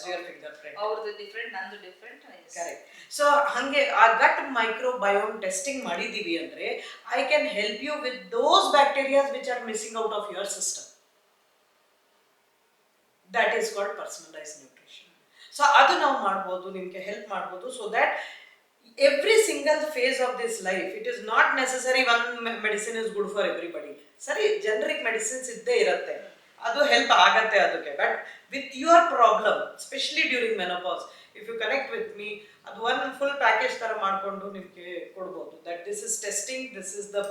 S1: your fingerprint
S2: ಅವ್ರದ್ದು ಡಿಫ್ರೆಂಟ್ ನಂದು ಡಿಫ್ರೆಂಟ್
S1: ಕರೆಕ್ಟ್ ಸೊ ಹಂಗೆ ಆ ಗಟ್ ಮೈಕ್ರೋಬಯೋಮ್ ಟೆಸ್ಟಿಂಗ್ ಮಾಡಿದೀವಿ ಅಂದ್ರೆ I can help you with those bacterias which are missing out of your system that is called personalise nutrition so ಅದು ನಾವು ಮಾಡ್ಬೋದು ನಿಮಗೆ ಹೆಲ್ಪ್ ಮಾಡ್ಬೋದು so that every single phase of this life it is not necessary one medicine is good for everybody ಸರಿ generic medicines ಇದ್ದೇ ಇರುತ್ತೆ. ಅದು help ಆಗತ್ತೆ ಅದಕ್ಕೆ. But with your problem specially during menopause if you connect with me ಅದು one full package ಥರ ಮಾಡಿಕೊಂಡು ನಿಮಗೆ ಕೊಡ್ಬೋದು. That this is testing this is the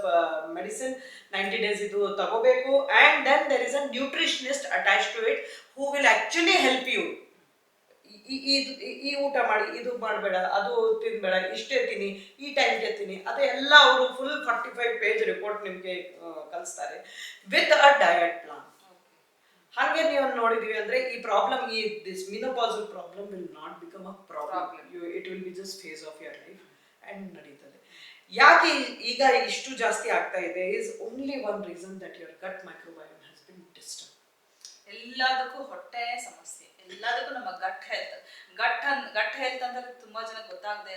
S1: medicine ninety days ಇದು ತಗೋಬೇಕು. And then there is a nutritionist attach to it who will actually help you ಈ ಈ- ಊಟ ಮಾಡಿ ಇದು ಮಾಡಬೇಡ ಅದು ತಿನ್ಬೇಡ ಇಷ್ಟೇ ತಿನ್ನಿ ಈ ಟೈಮ್ಗೆ ತಿನ್ನಿ ಅದೆಲ್ಲ ಅವರು full forty five page report ನಿಮಗೆ ಕಲಿಸ್ತಾರೆ ವಿತ್ ಅ ಡಯಟ್ ಪ್ಲಾನ್ ಹಾಗೆ ನೀವು ನೋಡಿದೀವಿ ಅಂದ್ರೆ ಈ ಪ್ರಾಬ್ಲಮ್ ಈ this menopausal problem will not become a
S2: problem.
S1: You it will be just phase of your life and ನಡೀತದೆ. ಯಾಕೆ ಈಗ ಇಷ್ಟು ಜಾಸ್ತಿ ಆಗ್ತಾ ಇದೆ is only one reason that your gut microbiome has been disturb
S2: ಎಲ್ಲದಕ್ಕೂ ಹೊಟ್ಟೆ ಸಮಸ್ಯೆ. ಎಲ್ಲದಕ್ಕೂ ನಮ್ಮ ಗಟ್ ಹೆಲ್ತ್ ಗಟ್ ಅನ್ ಗಟ್ ಹೆಲ್ತ್ ಅಂದ್ರೆ ತುಂಬಾ ಜನ ಗೊತ್ತಾಗದೆ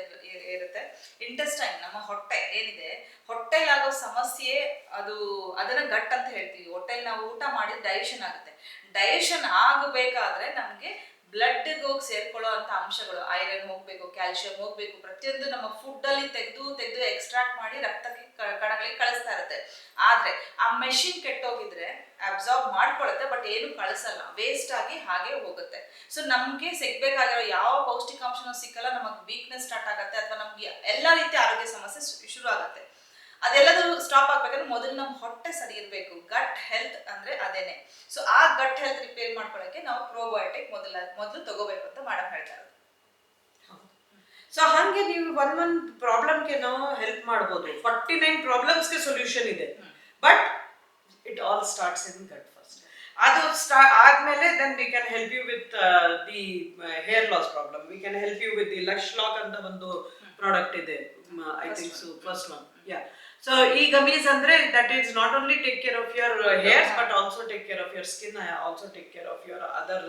S2: ಇರುತ್ತೆ. ಇಂಟೆಸ್ಟೈನ್ ನಮ್ಮ ಹೊಟ್ಟೆ ಏನಿದೆ? ಹೊಟ್ಟೆಲಾಗೋ ಸಮಸ್ಯೆ ಅದು, ಅದನ್ನ ಗಟ್ ಅಂತ ಹೇಳ್ತೀವಿ. ಹೊಟ್ಟೆಲಿ ನಾವು ಊಟ ಮಾಡಿ ಡೈಜೆಷನ್ ಆಗುತ್ತೆ. ಡೈಜೆಷನ್ ಆಗಬೇಕಾದ್ರೆ ನಮ್ಗೆ ಬ್ಲಡ್ ಹೋಗಿ ಸೇರ್ಕೊಳ್ಳೋ ಅಂತ ಅಂಶಗಳು ಐರನ್ ಹೋಗ್ಬೇಕು ಕ್ಯಾಲ್ಸಿಯಂ ಹೋಗ್ಬೇಕು, ಪ್ರತಿಯೊಂದು ನಮ್ಮ ಫುಡ್ ಅಲ್ಲಿ ತೆಗೆದು ತೆಗೆದು ಎಕ್ಸ್ಟ್ರಾಕ್ಟ್ ಮಾಡಿ ರಕ್ತಕ್ಕೆ ಕಣಗಳಿಗೆ ಕಳಿಸ್ತಾ ಇರುತ್ತೆ. ಆದ್ರೆ ಆ ಮೆಷಿನ್ ಕೆಟ್ಟೋಗಿದ್ರೆ ಅಬ್ಸಾರ್ಬ್ ಮಾಡ್ಕೊಳುತ್ತೆ ಬಟ್ ಏನು ಕಳಿಸಲ್ಲ. ವೇಸ್ಟ್ ಆಗಿ ಹಾಗೆ ಹೋಗುತ್ತೆ. ಸೊ ನಮ್ಗೆ ಸಿಗ್ಬೇಕಾಗಿರೋ ಯಾವ ಪೌಷ್ಟಿಕಾಂಶನೂ ಸಿಕ್ಕಲ್ಲ, ನಮಗೆ ವೀಕ್ನೆಸ್ ಸ್ಟಾರ್ಟ್ ಆಗುತ್ತೆ, ಅಥವಾ ನಮ್ಗೆ ಎಲ್ಲ ರೀತಿಯ ಆರೋಗ್ಯ ಸಮಸ್ಯೆ ಶುರು ಆಗುತ್ತೆ ಅದೆಲ್ಲದೂ ಸ್ಟಾಪ್ ಆಗ್ಬೇಕಂದ್ರೆ ಮೊದಲು ನಮ್ಮ ಹೊಟ್ಟೆ ಸರಿ ಇರಬೇಕು. ಗಟ್ ಹೆಲ್ತ್ ಅಂದ್ರೆ ಅದೇನೆ. ಸೊ ಆ ಗಟ್ ಹೆಲ್ತ್ ರಿಪೇರ್ ಮಾಡ್ಕೊಳ್ಳೋಕೆ ನಾವು ಪ್ರೋಬಯೋಟಿಕ್ ಮೊದಲ ಮೊದಲು ತಗೋಬೇಕು ಅಂತ ಮಾಡಕ್ ಹೇಳ್ತಾರೆ
S1: ಸೊ ಹಂಗೆ ನೀವು ಒನ್ ಒನ್ ಪ್ರಾಬ್ಲಮ್ಗೆ ನಾವು ಹೆಲ್ಪ್ ಮಾಡ್ಬೋದು. ಫಾರ್ಟಿ ನೈನ್ ಪ್ರಾಬ್ಲಮ್ಸ್ಗೆ ಸೊಲ್ಯೂಷನ್ ಇದೆ. But it all starts in gut first ಅದು ಸ್ಟಾ ಆದ್ಮೇಲೆ then we can help you with the hair loss problem we can help you with the lakh lock ಅಂತ ಒಂದು product ಇದೆ. I think so first one yeah so ಈ gummies ಅಂದ್ರೆ that is not only take care of your hairs but also take care of your skin also take care of your other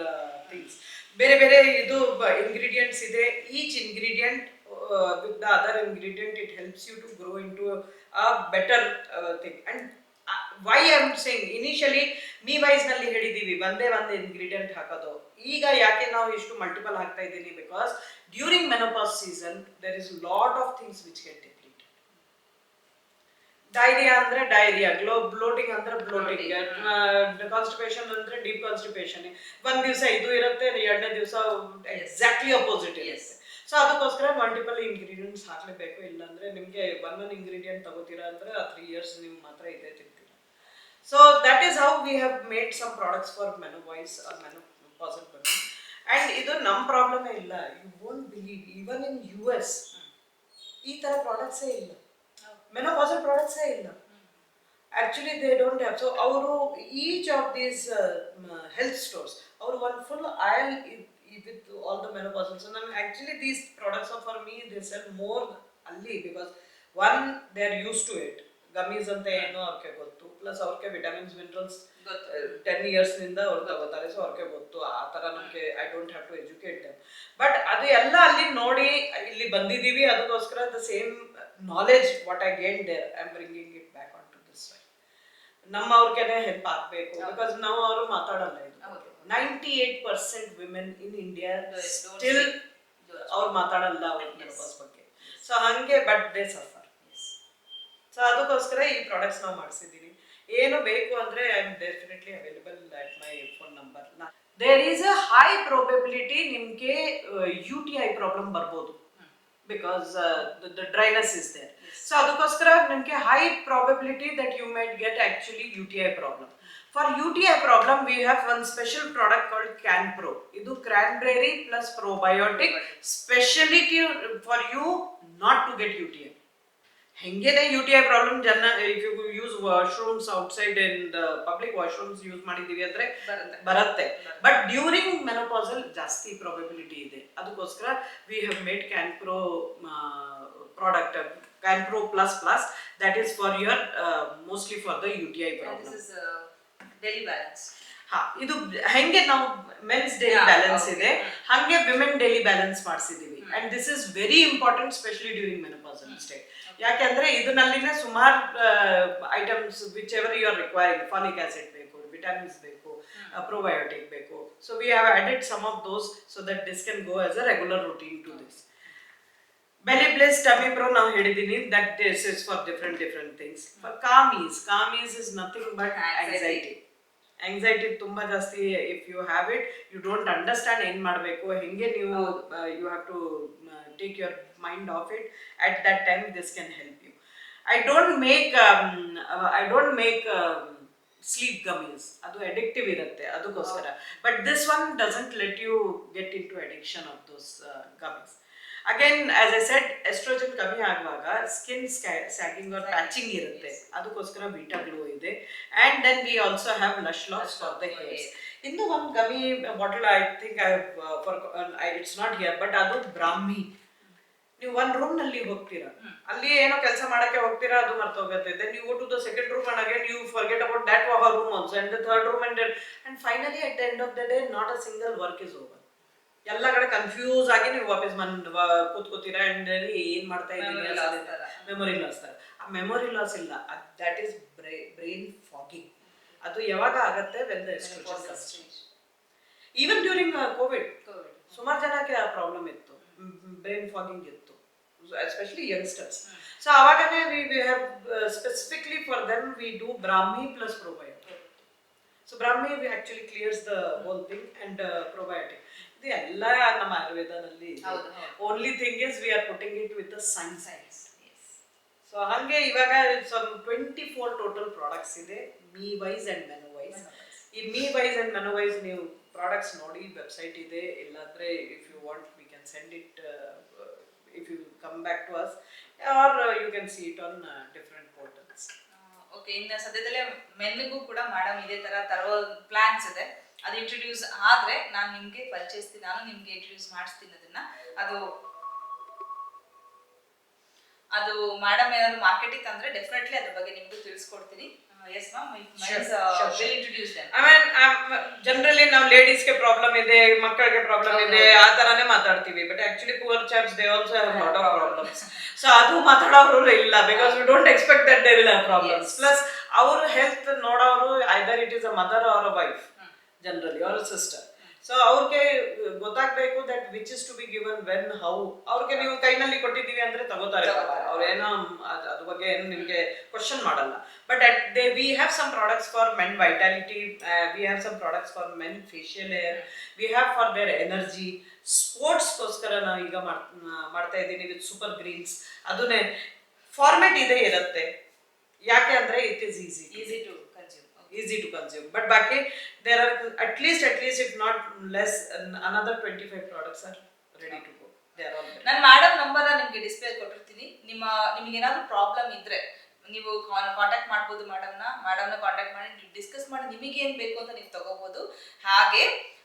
S1: things ಬೇರೆ ಬೇರೆ ಇದು ingredients ಇದೆ. Each ingredient with the other ingredient it helps you to grow in to a better thing and why am saying initially me ವೈಸ್ನಲ್ಲಿ ಹೇಳಿದೀವಿ, ಒಂದೇ ಒಂದು ingredient ಹಾಕೋದು. ಈಗ ಯಾಕೆ ನಾವು ಇಷ್ಟು ಮಲ್ಟಿಪಲ್ ಹಾಕ್ತಾ ಇದ್ದೀವಿ because during menopause season there is lot of things which get depleted diarrhoea ಅಂದ್ರೆ ಡೈರಿಯಾ ಗ್ಲೋ ಬ್ಲೋಟಿಂಗ್ ಅಂದ್ರೆ ಬ್ಲೋಟಿಂಗ್ ಕಾನ್ಸ್ಟಿಪೇಷನ್ ಅಂದ್ರೆ ಡೀಪ್ ಕಾನ್ಸ್ಟಿಪೇಷನ್ ಒಂದ್ ದಿವಸ ಇದು ಇರುತ್ತೆ ಎರಡನೇ ದಿವಸ ಎಕ್ಸಾಕ್ಟ್ಲಿ ಅಪೋಸಿಟ್ ಇರುತ್ತೆ. ಸೊ ಅದಕ್ಕೋಸ್ಕರ ಮಲ್ಟಿಪಲ್ ಇಂಗ್ರೀಡಿಯೆಂಟ್ಸ್ ಹಾಕ್ಲೇಬೇಕು. ಇಲ್ಲಾಂದ್ರೆ ನಿಮಗೆ ಒನ್ ಇಂಗ್ರೀಡಿಯಂಟ್ ತಗೋತೀರಾ ಅಂದ್ರೆ ಆ ತ್ರೀ ಇಯರ್ಸ್ ನಿಮ್ ಮಾತ್ರ ಇದೇ ತಿಂತೀರಾ. So that is how we have made some products for menopause or menopausal and ಇದು ನಮ್ಮ ಪ್ರಾಬ್ಲಮೇ ಇಲ್ಲ. You won't believe even in U S ಈ ಥರ ಪ್ರಾಡಕ್ಟ್ಸೇ ಇಲ್ಲ. ಮೆನೋಪಾಸಲ್ ಪ್ರಾಡಕ್ಟ್ಸೇ ಇಲ್ಲ. Actually they don't have so ಅವರು each of these health stores ಅವರು one full aisle with all the menopausal so ನಮ್ಗೆ actually these products of for me they sell more ಅಲ್ಲಿ because one they are use to it gummies ಅಂತ ಏನೋ ಅವ್ರಿಗೆ ಗೊತ್ತು. Plus ಅವ್ರಿಗೆ vitamins minerals ten ಇಯರ್ಸ್ನಿಂದ ಅವ್ರು ತಗೋತಾರೆ. ಸೊ ಅವ್ರಿಗೆ ಗೊತ್ತು. ಆ ಥರ ನಮಗೆ I don't have to educate them but ಅದು ಎಲ್ಲ ಅಲ್ಲಿ ನೋಡಿ ಇಲ್ಲಿ ಬಂದಿದ್ದೀವಿ. ಅದಕ್ಕೋಸ್ಕರ the same knowledge what I gain there I am bringing it back on to this why ನಮ್ಮ ಅವ್ರಿಗೆನೆ ಹೆಲ್ಪ್ ಆಗಬೇಕು ಬಿಕಾಸ್ ನಾವು ಅವರು ಮಾತಾಡಲ್ಲ ಇದು. Ninety eight percent women
S2: in
S1: India
S2: still.
S1: ಅವ್ರು ಮಾತಾಡಲ್ಲ ಅವ್ರ ಬಗ್ಗೆ ಸೊ ಹಂಗೆ ಬಟ್ ಡೇ ಸಫರ್ ಸೊ ಅದಕ್ಕೋಸ್ಕರ ಈ ಪ್ರಾಡಕ್ಟ್ಸ್ ನಾವು ಮಾಡಿಸಿದ್ದೀವಿ. ಏನು ಬೇಕು ಅಂದರೆ I am definitely available at my phone number there is a high probability ನಿಮಗೆ ಯು ಟಿ ಐ ಪ್ರಾಬ್ಲಮ್ ಬರ್ಬೋದು. Because the dryness is there so ಅದಕ್ಕೋಸ್ಕರ ನಿಮಗೆ high probability that you might get actually U T I problem for U T I problem we have one special product called Canpro ಇದು cranberry plus probiotic speciality for you not to U T I ಹೆಂಗೇನೆ U T I problem ಜನ if you use washrooms outside in the public washrooms use ಮಾಡಿದೀವಿ ಅಂದ್ರೆ
S2: ಬರುತ್ತೆ.
S1: But during menopausal ಜಾಸ್ತಿ probability ಇದೆ. ಅದಕ್ಕೋಸ್ಕರ we have made Canpro product Canpro plus plus that is for your mostly for
S2: the
S1: U
S2: T I balance
S1: ಹಾ ಇದು ಹೆಂಗೆ ನಾವು ಮೆನ್ಸ್ ಡೈಲಿ ಬ್ಯಾಲೆನ್ಸ್ ಇದೆ ಹಾಗೆ women daily balance ಮಾಡಿಸಿದೀವಿ and this is very important specially during menopausal state ಯಾಕೆಂದ್ರೆ ಇದನ್ನಲ್ಲಿನೇ ಸುಮಾರು items ever you are requiring folic acid ಬೇಕು ವಿಟಮಿನ್ಸ್ ಬೇಕು ಪ್ರೊಬಯೋಟಿಕ್ ಬೇಕು. So we have added some of those so that this can go as a regular routine to this belly place tummy pro ನಾವು ಹೇಳಿದ್ದೀನಿ that this is for different different things for gummies gummies is nothing but.
S2: Anxiety
S1: anxiety ತುಂಬ ಜಾಸ್ತಿ if you have it you don't understand ಏನು ಮಾಡಬೇಕು ಹೆಂಗೆ ನೀವು you have to take your mind off it at that time this can help you I don't make I don't make sleep gummies ಅದು addictive ಇರುತ್ತೆ ಅದಕ್ಕೋಸ್ಕರ but this one doesn't let you get into addiction of those gummies again as a set oestrogen ಕಮ್ಮಿ ಆಗುವಾಗ skin sagging or patching ಇರುತ್ತೆ. ಅದಕ್ಕೋಸ್ಕರ vita glow ಇದೆ. And then we also have lush loss for the hairs ಇನ್ನು ಒಂದು gummy bottle I think I for it's not here but ಅದು ಬ್ರಾಹ್ಮಿ ನೀವು one ರೂಮ್ನಲ್ಲಿ ಹೋಗ್ತೀರಾ. ಅಲ್ಲಿ ಏನೋ ಕೆಲಸ ಮಾಡಕ್ಕೆ ಹೋಗ್ತೀರಾ ಅದು ಮರ್ತೋಗುತ್ತೆ. Then you go to the second room and again you forget about that room also and the third room and and finally at the end of the day not a single work is over ಎಲ್ಲ ಕಡೆ confuse ಆಗಿ ನೀವು ವಾಪಸ್ Mann ಕೂತ್ಕೋತೀರಾ and ಏನ್ ಮಾಡ್ತಾ ಇದ್ದೀರಿ memory loss ತರ. ಆ ಮೆಮೊರಿ ಲಾಸ್ ಇಲ್ಲ. ದಟ್ ಈಸ್ ಬ್ರೈನ್ ಫಾಗಿಂಗ್ ಅದು ಯಾವಾಗ ಆಗತ್ತೆ? When the even during Covid ಸುಮಾರು ಜನಕ್ಕೆ ಆ ಪ್ರಾಬ್ಲಮ್ ಇತ್ತು. ಬ್ರೈನ್ ಫಾಗಿಂಗ್ ಇತ್ತು. Especially youngsters so ಅವಾಗನೇ we we have specifically for them we do Brahmi plus probiotic so Brahmi actually clears the whole thing and probiotic ಇದು ಎಲ್ಲ ನಮ್ಮ ಆಯುರ್ವೇದನಲ್ಲಿ. Only thing is we are putting it with science so ಹಾಗೆ ಇವಾಗ some twenty four total products ಇದೆ me wise and menu wise ಈ me wise and menu wise ನೀವು products ನೋಡಿ website ಇದೆ. ಇಲ್ಲಾಂದ್ರೆ if you want we can send it if you come back to us or you can see it on different portals
S2: okay ಇನ್ನು ಸದ್ಯದಲ್ಲೇ ಮೆನ್ಗೂ ಕೂಡ madam ಇದೇ ತರ ತರೋ ಪ್ಲಾನ್ಸ್ ಇದೆ. ಅದು ಇಂಟ್ರೊಡ್ಯೂಸ್ ಆದ್ರೆ ನಾನು ನಿಮ್ಗೆ ಪರಿಚಯಿಸ್ತೀನಿ, ನಾನು ನಿಮ್ಗೆ ಇಂಟ್ರೊಡ್ಯೂಸ್ ಮಾಡಿಸ್ತೀನಿ ಅದನ್ನ. ಅದು ಅದು ಮೇಡಮ್ ಏನಾದ್ರು ಮಾರ್ಕೆಟಿಂಗ್ ತಂದ್ರೆ ಡೆಫಿನೆಟ್ಲಿ ಅದ್ರ ಬಗ್ಗೆ ನಿಮ್ಗೂ ತಿಳಿಸ್ಕೊಡ್ತೀನಿ.
S1: Yes ma'am.
S2: Introduce
S1: I mean generally ನಾವು ಲೇಡೀಸ್ಗೆ ಪ್ರಾಬ್ಲಮ್ ಇದೆ ಮಕ್ಕಳಿಗೆ ಪ್ರಾಬ್ಲಮ್ ಇದೆ ಆ ತರಾನೇ ಮಾತಾಡ್ತೀವಿ. But actually poor chaps they also have lot of problems so ಅದು ಮಾತಾಡೋರು ಇಲ್ಲ because we don't expect that they will have
S2: problems.
S1: Plus ಅವ್ರ ಹೆಲ್ತ್ ನೋಡೋರು either it is a mother or a wife generally or sister so ಅವ್ರಿಗೆ ಗೊತ್ತಾಗ್ಬೇಕು that which is to be given when how ಅವ್ರಿಗೆ ನೀವು ಕೈನಲ್ಲಿ ಕೊಟ್ಟಿದ್ದೀವಿ ಅಂದ್ರೆ ತಗೋತಾರೆ.
S2: ಅವ್ರು
S1: ಅವ್ರೇನೋ ಅದ್ರ ಬಗ್ಗೆ ಏನು ನಿಮಗೆ ಕ್ವಶನ್ ಮಾಡಲ್ಲ. But at they we have some products for men vitality we have some products for men facial hair we have for their energy ಸ್ಪೋರ್ಟ್ಸ್ಗೋಸ್ಕರ ನಾವು ಈಗ ಮಾಡ್ತಾ ಇದ್ದೀನಿ ವಿತ್ ಸೂಪರ್ ಗ್ರೀನ್ಸ್ ಅದನ್ನೇ ಫಾರ್ಮೆಟ್ ಇದೇ ಇರುತ್ತೆ. ಯಾಕೆ ಅಂದ್ರೆ it is
S2: easy easy to
S1: easy to consume. But Baki, there are at least, at least if not less, an- another 25 products are ready to go.
S2: ನಾನು ಮೇಡಮ್ ನಂಬರ್ ನಿಮ್ಗೆ display ಕೊಟ್ಟಿರ್ತೀನಿ. ನಿಮ್ಮ ನಿಮಗೆ ಏನಾದ್ರು ಪ್ರಾಬ್ಲಮ್ ಇದ್ರೆ ನೀವು ಕಾಂಟ್ಯಾಕ್ಟ್ ಮಾಡ್ಬೋದು ಮೇಡಮ್ನ ಮೇಡಮ್ನ contact ಮಾಡಿ ಡಿಸ್ಕಸ್ ಮಾಡಿ ನಿಮಗೆ ಏನ್ ಬೇಕು ಅಂತ ನೀವು ತಗೋಬಹುದು ಹಾಗೆ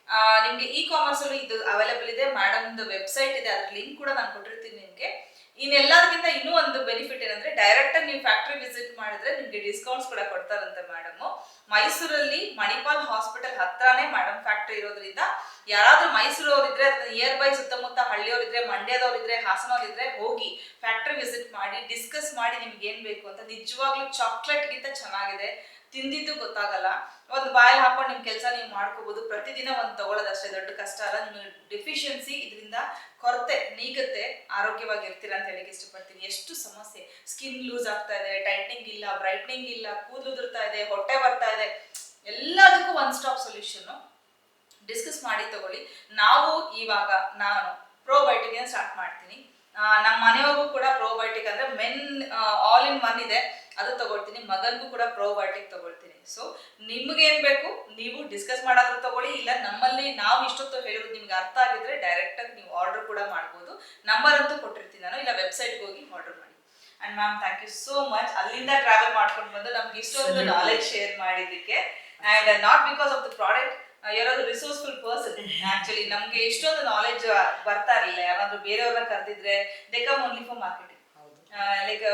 S2: ನಿಮ್ಗೆ ಇ ಕಾಮರ್ಸಲ್ಲೂ ಇದು ಅವೈಲೇಬಲ್ ಇದೆ. ಮೇಡಮ್ದು ವೆಬ್ಸೈಟ್ ಇದೆ. ಅದ್ರ ಲಿಂಕ್ ಕೂಡ ನಾನು ಕೊಟ್ಟಿರ್ತೀನಿ ನಿಮ್ಗೆ. ಇನ್ನೆಲ್ಲದಕ್ಕಿಂತ ಇನ್ನೂ ಒಂದು ಬೆನಿಫಿಟ್ ಏನಂದ್ರೆ ಡೈರೆಕ್ಟ್ ಆಗಿ ನೀವು ಫ್ಯಾಕ್ಟ್ರಿ ವಿಸಿಟ್ ಮಾಡಿದ್ರೆ ನಿಮಗೆ ಡಿಸ್ಕೌಂಟ್ಸ್ ಕೂಡ ಕೊಡ್ತಾರಂತೆ ಮೇಡಮ್ ಮೈಸೂರಲ್ಲಿ ಮಣಿಪಾಲ್ ಹಾಸ್ಪಿಟಲ್ ಹತ್ರನೇ ಮೇಡಮ್ ಫ್ಯಾಕ್ಟ್ರಿ ಇರೋದ್ರಿಂದ ಯಾರಾದ್ರೂ ಮೈಸೂರು ಅಥವಾ ನಿಯರ್ ಬೈ ಸುತ್ತಮುತ್ತ ಹಳ್ಳಿಯವರಿದ್ರೆ, ಮಂಡ್ಯದವರಿದ್ರೆ, ಹಾಸನವರಿದ್ರೆ ಹೋಗಿ ಫ್ಯಾಕ್ಟ್ರಿ ವಿಸಿಟ್ ಮಾಡಿ ಡಿಸ್ಕಸ್ ಮಾಡಿ ನಿಮ್ಗೆ ಏನ್ ಬೇಕು ಅಂತ ನಿಜವಾಗ್ಲೂ ಚಾಕ್ಲೇಟ್ಗಿಂತ ಚೆನ್ನಾಗಿದೆ. ತಿಂದಿದ್ದು ಗೊತ್ತಾಗಲ್ಲ. ಒಂದು ಬಾಯಲ್ ಹಾಕೊಂಡು ನಿಮ್ ಕೆಲಸ ನೀವು ಮಾಡ್ಕೋಬಹುದು ಪ್ರತಿದಿನ ಒಂದು ತಗೊಳ್ಳೋದಷ್ಟೇ ದೊಡ್ಡ ಕಷ್ಟ ಅಲ್ಲ. ನಿಮ್ಮ ಡೆಫಿಷಿಯನ್ಸಿ ಇದರಿಂದ ಕೊರತೆ, ನೀಗುತ್ತೆ ಆರೋಗ್ಯವಾಗಿ ಇರ್ತೀರಾ ಅಂತ ಹೇಳಿಕ್ಕೆ ಇಷ್ಟಪಡ್ತೀನಿ. ಎಷ್ಟು ಸಮಸ್ಯೆ. ಸ್ಕಿನ್ ಲೂಸ್ ಆಗ್ತಾ ಇದೆ ಟೈಟ್ನಿಂಗ್ ಇಲ್ಲ ಬ್ರೈಟ್ನಿಂಗ್ ಇಲ್ಲ, ಕೂದಲು ಉದುರ್ತಾ ಇದೆ, ಹೊಟ್ಟೆ ಬರ್ತಾ ಇದೆ. ಎಲ್ಲದಕ್ಕೂ ಒನ್ ಸ್ಟಾಪ್ ಸೊಲ್ಯೂಷನ್ ಡಿಸ್ಕಸ್ ಮಾಡಿ ತಗೊಳ್ಳಿ. ನಾವು ಇವಾಗ ನಾನು ಪ್ರೋಬಯೋಟಿಕ್ ಸ್ಟಾರ್ಟ್ ಮಾಡ್ತೀನಿ. ನಮ್ಮ ಮನೆಯವ್ರಿಗೂ ಕೂಡ ಪ್ರೋಬಯೋಟಿಕ್ ಅಂದ್ರೆ ಮೆನ್ ಆಲ್ ಇನ್ ಒನ್ ಇದೆ. ಅದು ತಗೊಳ್ತೀನಿ. ಮಗನ್ಗೂ ಕೂಡ ಪ್ರೋಬಯೋಟಿಕ್ ತಗೊಳ್ತೀನಿ. ಸೊ ನಿಮ್ಗೆ ಏನ್ ಬೇಕು? ನೀವು ಡಿಸ್ಕಸ್ ಮಾಡೋದ್ರ ತಗೊಳ್ಳಿ. ಇಲ್ಲ ನಮ್ಮಲ್ಲಿ ನಾವು ಇಷ್ಟೊತ್ತು ಹೇಳೋದು ನಿಮ್ಗೆ ಅರ್ಥ ಆಗಿದ್ರೆ ಡೈರೆಕ್ಟ್ ಆಗಿ ನೀವು ಆರ್ಡರ್ ಕೂಡ ಮಾಡ್ಬೋದು. ನಂಬರ್ ಅಂತೂ ಕೊಟ್ಟಿರ್ತೀನಿ ನಾನು. ಇಲ್ಲ ವೆಬ್ಸೈಟ್ಗೆ ಹೋಗಿ ಆರ್ಡರ್ ಮಾಡಿ. And ma'am thank you so much ಅಲ್ಲಿಂದ ಟ್ರಾವೆಲ್ ಮಾಡ್ಕೊಂಡು ಬಂದು ನಮ್ಗೆ ಇಷ್ಟೊಂದು. ನಾಲೆಜ್ ಶೇರ್ ಮಾಡಿದ್ದಕ್ಕೆ. And not because of the product ಯಾರಾದ್ರೂ ರಿಸೋರ್ಸ್ಫುಲ್ ಪರ್ಸನ್ ಆಕ್ಚುಲಿ ನಮ್ಗೆ ಇಷ್ಟೊಂದು ನಾಲೆಜ್ ಬರ್ತಾ ಇರಲಿಲ್ಲ. ಯಾರಾದ್ರೂ ಬೇರೆಯವ್ರನ್ನ ಕರೆದಿದ್ರೆ they come only for marketing like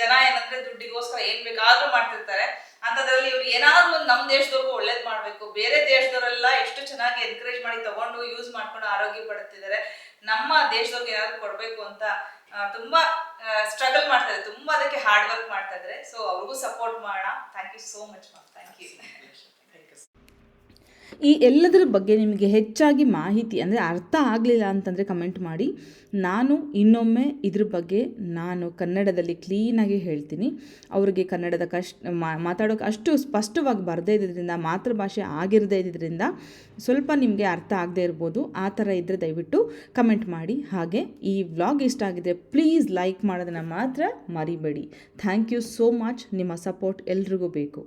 S2: ಜನ ಏನಂದ್ರೆ ದುಡ್ಡಿಗೋಸ್ಕರ ಏನ್ ಬೇಕಾದ್ರೂ ಮಾಡ್ತಿರ್ತಾರೆ. ಅಂತದ್ರಲ್ಲಿ ಇವ್ರು ಏನಾದ್ರು ಒಂದು ನಮ್ಮ ದೇಶದವ್ರಿಗೂ ಒಳ್ಳೇದ್ ಮಾಡ್ಬೇಕು. ಬೇರೆ ದೇಶದವರೆಲ್ಲ ಎಷ್ಟು ಚೆನ್ನಾಗಿ ಎನ್ಕರೇಜ್ ಮಾಡಿ ತಗೊಂಡು ಯೂಸ್ ಮಾಡ್ಕೊಂಡು ಆರೋಗ್ಯ ಪಡುತ್ತಿದ್ದಾರೆ. ನಮ್ಮ ದೇಶದವ್ರಿಗೆ ಏನಾದ್ರು ಕೊಡ್ಬೇಕು ಅಂತ ತುಂಬಾ ಸ್ಟ್ರಗಲ್ ಮಾಡ್ತಾ ಇದ್ದಾರೆ ತುಂಬಾ ಅದಕ್ಕೆ ಹಾರ್ಡ್ ವರ್ಕ್ ಮಾಡ್ತಾ ಇದ್ದಾರೆ. ಸೊ ಅವ್ರಿಗೂ ಸಪೋರ್ಟ್ ಮಾಡೋಣ. Thank you so much ma'am
S1: thank you.
S3: ಈ ಎಲ್ಲದರ ಬಗ್ಗೆ ನಿಮಗೆ ಹೆಚ್ಚಾಗಿ ಮಾಹಿತಿ, ಅಂದರೆ ಅರ್ಥ ಆಗಲಿಲ್ಲ ಅಂತಂದರೆ ಕಮೆಂಟ್ ಮಾಡಿ. ನಾನು ಇನ್ನೊಮ್ಮೆ ಇದ್ರ ಬಗ್ಗೆ ನಾನು ಕನ್ನಡದಲ್ಲಿ ಕ್ಲೀನಾಗಿ ಹೇಳ್ತೀನಿ. ಅವರಿಗೆ ಕನ್ನಡದ ಕಷ್ಟ ಮಾತಾಡೋಕೆ ಅಷ್ಟು ಸ್ಪಷ್ಟವಾಗಿ ಬರದೇ ಇದ್ದಿದ್ದರಿಂದ ಮಾತೃಭಾಷೆ ಆಗಿರದೇ ಇದ್ದಿದ್ದರಿಂದ ಸ್ವಲ್ಪ ನಿಮಗೆ ಅರ್ಥ ಆಗದೇ ಇರ್ಬೋದು. ಆ ಥರ ಇದ್ದರೆ ದಯವಿಟ್ಟು ಕಮೆಂಟ್ ಮಾಡಿ. ಹಾಗೆ ಈ ವ್ಲಾಗ್ ಇಷ್ಟ ಆಗಿದೆ ಪ್ಲೀಸ್ ಲೈಕ್ ಮಾಡೋದನ್ನು ಮಾತ್ರ ಮರಿಬೇಡಿ. ಥ್ಯಾಂಕ್ ಯು ಸೋ ಮಚ್ ನಿಮ್ಮ ಸಪೋರ್ಟ್ ಎಲ್ರಿಗೂ ಬೇಕು.